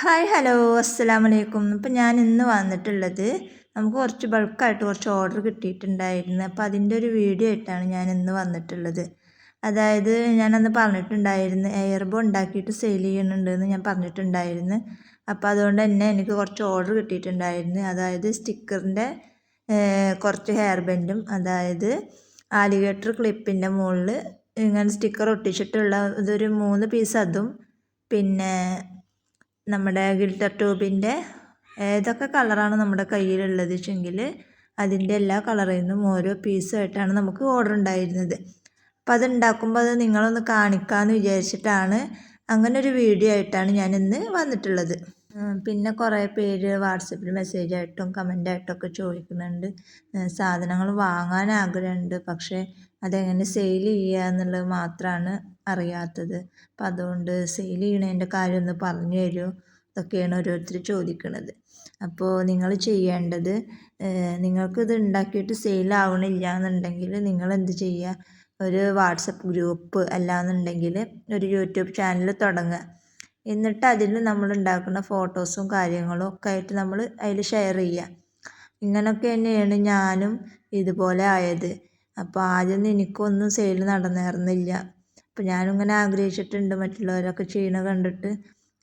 Hi hello അസ്സാം വലൈക്കും ഇപ്പം ഞാൻ ഇന്ന് വന്നിട്ടുള്ളത് നമുക്ക് കുറച്ച് ബൾക്കായിട്ട് കുറച്ച് ഓർഡർ കിട്ടിയിട്ടുണ്ടായിരുന്നു. അപ്പോൾ അതിന്റെ ഒരു വീഡിയോ ആയിട്ടാണ് ഞാൻ ഇന്ന് വന്നിട്ടുള്ളത്. അതായത് ഞാനന്ന് പറഞ്ഞിട്ടുണ്ടായിരുന്നു എയർബോ ഉണ്ടാക്കിയിട്ട് സെയിൽ ചെയ്യുന്നുണ്ടെന്ന് ഞാൻ പറഞ്ഞിട്ടുണ്ടായിരുന്നു. അപ്പോൾ അതുകൊണ്ട് തന്നെ എനിക്ക് കുറച്ച് ഓർഡർ കിട്ടിയിട്ടുണ്ടായിരുന്നു. അതായത് സ്റ്റിക്കറിന്റെ കുറച്ച് ഹെയർ ബെൻഡും അതായത് ആലിഗേറ്റർ ക്ലിപ്പിന്റെ മുകളിൽ ഇങ്ങനെ സ്റ്റിക്കർ ഒട്ടിച്ചിട്ടുള്ള ഇതൊരു മൂന്ന് പീസ് അതും പിന്നെ നമ്മുടെ ഗിൽറ്റർ ട്യൂബിന്റെ ഏതൊക്കെ കളറാണ് നമ്മുടെ കയ്യിലുള്ളത്. വെച്ചെങ്കിൽ അതിന്റെ എല്ലാ കളറിൽ നിന്നും ഓരോ പീസുമായിട്ടാണ് നമുക്ക് ഓർഡർ ഉണ്ടായിരുന്നത്. അപ്പം അത് ഉണ്ടാക്കുമ്പോൾ അത് നിങ്ങളൊന്ന് കാണിക്കാമെന്ന് വിചാരിച്ചിട്ടാണ് അങ്ങനെ ഒരു വീഡിയോ ആയിട്ടാണ് ഞാൻ ഇന്ന് വന്നിട്ടുള്ളത്. പിന്നെ കുറേ പേര് വാട്സപ്പിൽ മെസ്സേജ് കമന്റായിട്ടും ഒക്കെ ചോദിക്കുന്നുണ്ട്. സാധനങ്ങൾ വാങ്ങാൻ ആഗ്രഹമുണ്ട്. പക്ഷേ അതെങ്ങനെ സെയിൽ ചെയ്യുക എന്നുള്ളത് മാത്രമാണ് അറിയാത്തത്. അപ്പം അതുകൊണ്ട് സെയിൽ ചെയ്യണതിന്റെ കാര്യം ഒന്ന് പറഞ്ഞു തരുമോ ഇതൊക്കെയാണ് ഓരോരുത്തർ ചോദിക്കുന്നത് അപ്പോൾ നിങ്ങൾ ചെയ്യേണ്ടത് നിങ്ങൾക്കിത് ഉണ്ടാക്കിയിട്ട് സെയിൽ ആവണില്ല എന്നുണ്ടെങ്കിൽ നിങ്ങൾ എന്ത് ചെയ്യുക ഒരു വാട്സപ്പ് ഗ്രൂപ്പ് അല്ലാന്നുണ്ടെങ്കിൽ ഒരു യൂട്യൂബ് ചാനൽ തുടങ്ങുക. എന്നിട്ട് അതിൽ നമ്മൾ ഉണ്ടാക്കുന്ന ഫോട്ടോസും കാര്യങ്ങളും ഒക്കെ ആയിട്ട് നമ്മൾ അതിൽ ഷെയർ ചെയ്യുക. ഇങ്ങനെയൊക്കെ തന്നെയാണ് ഞാനും ഇതുപോലെ ആയത്. അപ്പോൾ ആദ്യമൊന്നും എനിക്കൊന്നും സെയിൽ നടന്നേർന്നില്ല. അപ്പോൾ ഞാനും ഇങ്ങനെ ആഗ്രഹിച്ചിട്ടുണ്ട് മറ്റുള്ളവരൊക്കെ ചെയ്യണ കണ്ടിട്ട്.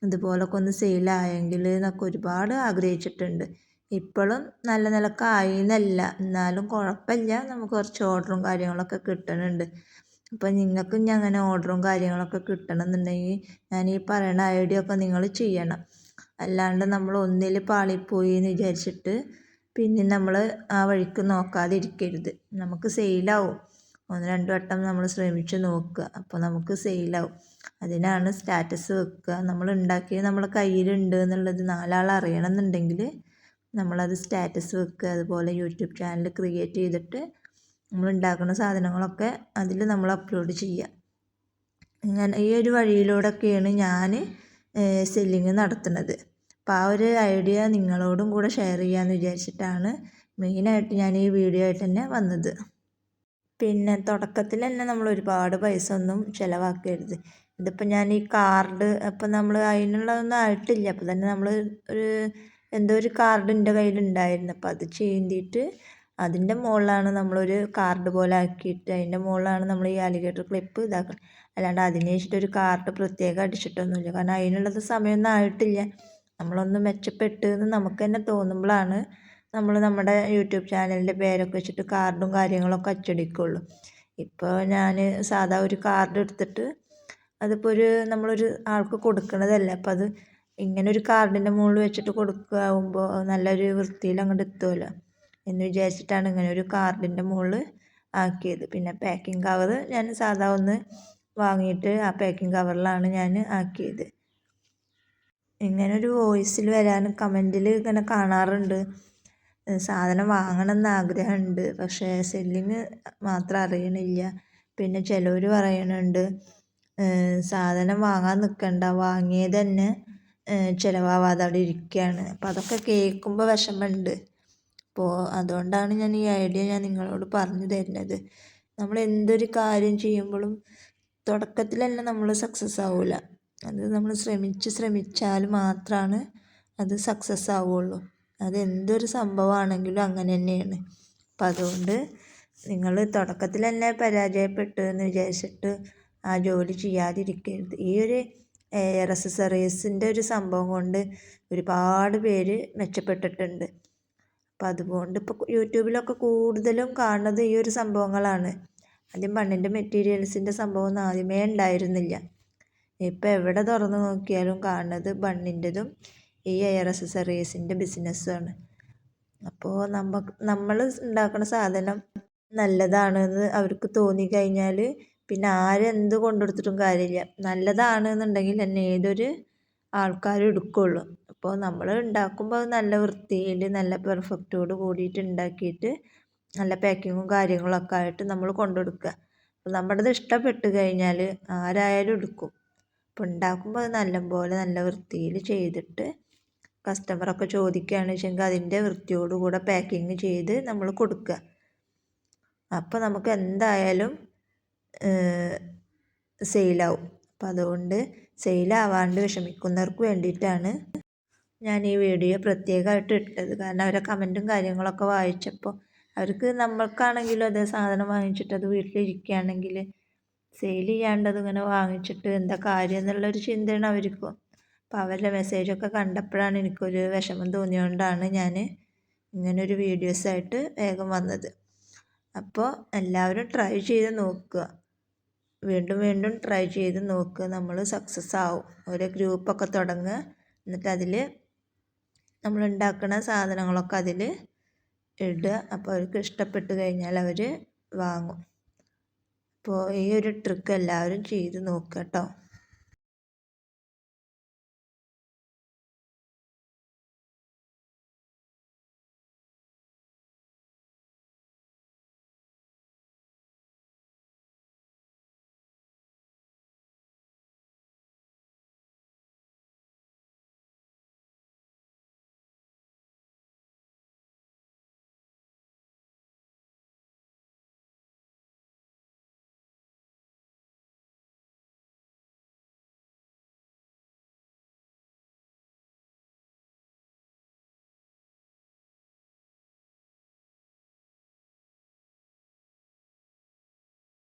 ഇതുപോലൊക്കെ ഒന്ന് സെയിലായെങ്കിൽ എന്നൊക്കെ ഒരുപാട് ആഗ്രഹിച്ചിട്ടുണ്ട്. ഇപ്പോഴും നല്ല നിലക്കായി എന്നല്ല എന്നാലും കുഴപ്പമില്ല നമുക്ക് കുറച്ച് ഓർഡറും കാര്യങ്ങളൊക്കെ കിട്ടുന്നുണ്ട് അപ്പോൾ നിങ്ങൾക്കും ഇനി അങ്ങനെ ഓർഡറും കാര്യങ്ങളൊക്കെ കിട്ടണമെന്നുണ്ടെങ്കിൽ ഞാൻ ഈ പറയണ ഐഡിയ ഒക്കെ നിങ്ങൾ ചെയ്യണം. അല്ലാണ്ട് നമ്മൾ ഒന്നിൽ പാളിപ്പോയി എന്ന് വിചാരിച്ചിട്ട് പിന്നെ നമ്മൾ ആ വഴിക്ക് നോക്കാതിരിക്കരുത്. നമുക്ക് സെയിലാവും. ഒന്ന് രണ്ട് വട്ടം നമ്മൾ ശ്രമിച്ച് നോക്കുക. അപ്പോൾ നമുക്ക് സെയിലാവും. അതിനാണ് സ്റ്റാറ്റസ് വെക്കുക. നമ്മൾ ഉണ്ടാക്കിയത് നമ്മളെ കയ്യിലുണ്ട് എന്നുള്ളത് നാലാൾ അറിയണം എന്നുണ്ടെങ്കിൽ നമ്മളത് സ്റ്റാറ്റസ് വെക്കുക. അതുപോലെ യൂട്യൂബ് ചാനൽ ക്രിയേറ്റ് ചെയ്തിട്ട് നമ്മൾ ഉണ്ടാക്കുന്ന സാധനങ്ങളൊക്കെ അതിൽ നമ്മൾ അപ്ലോഡ് ചെയ്യുക. ഇങ്ങനെ ഈ ഒരു വഴിയിലൂടെയൊക്കെയാണ് ഞാൻ സെല്ലിങ് നടത്തുന്നത്. അപ്പോൾ ആ ഒരു ഐഡിയ നിങ്ങളോടും കൂടെ ഷെയർ ചെയ്യാമെന്ന് വിചാരിച്ചിട്ടാണ് മെയിനായിട്ട് ഞാൻ ഈ വീഡിയോ ആയിട്ട് തന്നെ വന്നത്. പിന്നെ തുടക്കത്തിൽ തന്നെ നമ്മൾ ഒരുപാട് പൈസ ഒന്നും ചിലവാക്കരുത്. ഇതിപ്പോൾ ഞാൻ ഈ കാർഡ് അപ്പം നമ്മൾ അതിനുള്ളതൊന്നും ആയിട്ടില്ല. അപ്പോൾ തന്നെ നമ്മൾ ഒരു എന്തോ ഒരു കാർഡ് എന്റെ കയ്യിലുണ്ടായിരുന്നു. അപ്പോൾ അത് ചീന്തിയിട്ട് അതിന്റെ മുകളിലാണ് നമ്മളൊരു കാർഡ് പോലെ ആക്കിയിട്ട് അതിന്റെ മുകളിലാണ് നമ്മൾ ഈ അലിഗേറ്റർ ക്ലിപ്പ് ഇതാക്കുന്നത് അല്ലാണ്ട് അതിന് വെച്ചിട്ട് ഒരു കാർഡ് പ്രത്യേകം അടിച്ചിട്ടൊന്നുമില്ല. കാരണം അതിനുള്ളത് സമയമൊന്നും ആയിട്ടില്ല. നമ്മളൊന്ന് മെച്ചപ്പെട്ടു എന്ന് നമുക്ക് തന്നെ തോന്നുമ്പോഴാണ് നമ്മൾ നമ്മുടെ യൂട്യൂബ് ചാനലിന്റെ പേരൊക്കെ വെച്ചിട്ട് കാർഡും കാര്യങ്ങളൊക്കെ അച്ചടിക്കുള്ളൂ. ഇപ്പോൾ ഞാൻ സാധാ ഒരു കാർഡ് എടുത്തിട്ട് അതിപ്പോൾ ഒരു നമ്മളൊരു ആൾക്ക് കൊടുക്കണതല്ല. അപ്പം അത് ഇങ്ങനെ ഒരു കാർഡിന്റെ മുകളിൽ വെച്ചിട്ട് കൊടുക്കുകയാകുമ്പോൾ നല്ലൊരു വൃത്തിയിൽ അങ്ങോട്ട് എത്തുമല്ലോ എന്ന് വിചാരിച്ചിട്ടാണ് ഇങ്ങനെ ഒരു കാർഡിന്റെ മുകളിൽ ആക്കിയത്. പിന്നെ പാക്കിംഗ് കവർ ഞാൻ സാധാ ഒന്ന് വാങ്ങിയിട്ട് ആ പാക്കിംഗ് കവറിലാണ് ഞാൻ ആക്കിയത്. ഇങ്ങനെ ഒരു വോയിസിൽ വരാൻ കമന്റിൽ ഇങ്ങനെ കാണാറുണ്ട്. സാധനം വാങ്ങണമെന്ന് ആഗ്രഹമുണ്ട് പക്ഷേ സെല്ലിങ് മാത്രം അറിയണില്ല. പിന്നെ ചിലവർ പറയുന്നുണ്ട് സാധനം വാങ്ങാൻ നിൽക്കണ്ട വാങ്ങിയത് തന്നെ ചിലവാവാതെ അവിടെ ഇരിക്കുകയാണ് അപ്പോൾ അതൊക്കെ കേൾക്കുമ്പോൾ വിഷമമുണ്ട് അപ്പോൾ അതുകൊണ്ടാണ് ഞാൻ ഈ ഐഡിയ ഞാൻ നിങ്ങളോട് പറഞ്ഞു തരുന്നത്. നമ്മൾ എന്തൊരു കാര്യം ചെയ്യുമ്പോഴും തുടക്കത്തിലല്ല നമ്മൾ സക്സസ് ആവില്ല അത് നമ്മൾ ശ്രമിച്ച് ശ്രമിച്ചാൽ മാത്രമാണ് അത് സക്സസ് ആവുള്ളൂ. അത് എന്തൊരു സംഭവമാണെങ്കിലും അങ്ങനെ തന്നെയാണ്. അപ്പം അതുകൊണ്ട് നിങ്ങൾ തുടക്കത്തിൽ തന്നെ പരാജയപ്പെട്ടു എന്ന് വിചാരിച്ചിട്ട് ആ ജോലി ചെയ്യാതിരിക്കരുത്. ഈ ഒരു എയർ അക്സസറീസിന്റെ ഒരു സംഭവം കൊണ്ട് ഒരുപാട് പേര് മെച്ചപ്പെട്ടിട്ടുണ്ട്. അപ്പം അതുകൊണ്ട് ഇപ്പോൾ യൂട്യൂബിലൊക്കെ കൂടുതലും കാണുന്നത് ഈ ഒരു സംഭവങ്ങളാണ്. ആദ്യം മണ്ണിന്റെ മെറ്റീരിയൽസിന്റെ സംഭവമൊന്നും ആദ്യമേ ഉണ്ടായിരുന്നില്ല. ഇപ്പോൾ എവിടെ തുറന്നു നോക്കിയാലും കാണുന്നത് ബണ്ണിന്റെതും ഈ എയർ അക്സസറീസിന്റെ ബിസിനസ്സാണ് അപ്പോൾ നമുക്ക് നമ്മൾ ഉണ്ടാക്കുന്ന സാധനം നല്ലതാണെന്ന് അവർക്ക് തോന്നി തോന്നിക്കഴിഞ്ഞാൽ പിന്നെ ആരെന്ത് കൊണ്ടുകൊടുത്തിട്ടും കാര്യമില്ല. നല്ലതാണെന്നുണ്ടെങ്കിൽ തന്നെ ഏതൊരു ആൾക്കാരും എടുക്കുള്ളൂ. അപ്പോൾ നമ്മൾ ഉണ്ടാക്കുമ്പോൾ നല്ല വൃത്തിയിൽ നല്ല പെർഫെക്റ്റോട് കൂടിയിട്ട് ഉണ്ടാക്കിയിട്ട് നല്ല പാക്കിങ്ങും കാര്യങ്ങളൊക്കെ ആയിട്ട് നമ്മൾ കൊണ്ടുകൊടുക്കുക. അപ്പോൾ നമ്മുടേത് ഇഷ്ടപ്പെട്ട് കഴിഞ്ഞാൽ ആരായാലും എടുക്കും. അപ്പോൾ ഉണ്ടാക്കുമ്പോൾ അത് നല്ലപോലെ നല്ല വൃത്തിയിൽ ചെയ്തിട്ട് കസ്റ്റമറൊക്കെ ചോദിക്കുകയാണ് വെച്ചെങ്കിൽ അതിന്റെ വൃത്തിയോടുകൂടെ പാക്കിങ് ചെയ്ത് നമ്മൾ കൊടുക്കുക. അപ്പോൾ നമുക്ക് എന്തായാലും സെയിലാവും. അപ്പം അതുകൊണ്ട് സെയിലാവാണ്ട് വിഷമിക്കുന്നവർക്ക് വേണ്ടിയിട്ടാണ് ഞാൻ ഈ വീഡിയോ പ്രത്യേകമായിട്ട് ഇട്ടത്. കാരണം അവരെ കമന്റും കാര്യങ്ങളൊക്കെ വായിച്ചപ്പോൾ അവർക്ക് നമ്മൾക്കാണെങ്കിലും അതേ സാധനം വാങ്ങിച്ചിട്ട് അത് വീട്ടിലിരിക്കുകയാണെങ്കിൽ സെയിൽ ചെയ്യാണ്ടത് ഇങ്ങനെ വാങ്ങിച്ചിട്ട് എന്താ കാര്യം എന്നുള്ളൊരു ചിന്തയാണ് അവർക്കും. അപ്പോൾ അവരുടെ മെസ്സേജൊക്കെ കണ്ടപ്പോഴാണ് എനിക്കൊരു വിഷമം തോന്നിയതുകൊണ്ടാണ് ഞാൻ ഇങ്ങനൊരു വീഡിയോസായിട്ട് വേഗം വന്നത്. അപ്പോൾ എല്ലാവരും ട്രൈ ചെയ്ത് നോക്കുക. വീണ്ടും വീണ്ടും ട്രൈ ചെയ്ത് നോക്കുക. നമ്മൾ സക്സസ് ആവും. ഒരു ഗ്രൂപ്പൊക്കെ തുടങ്ങുക. എന്നിട്ട് അതിൽ നമ്മൾ ഉണ്ടാക്കുന്ന സാധനങ്ങളൊക്കെ അതിൽ ഇടുക. അപ്പോൾ അവർക്ക് ഇഷ്ടപ്പെട്ട് കഴിഞ്ഞാൽ അവർ വാങ്ങും. അപ്പോൾ ഈ ഒരു ട്രിക്ക് എല്ലാവരും ചെയ്ത് നോക്കുക കേട്ടോ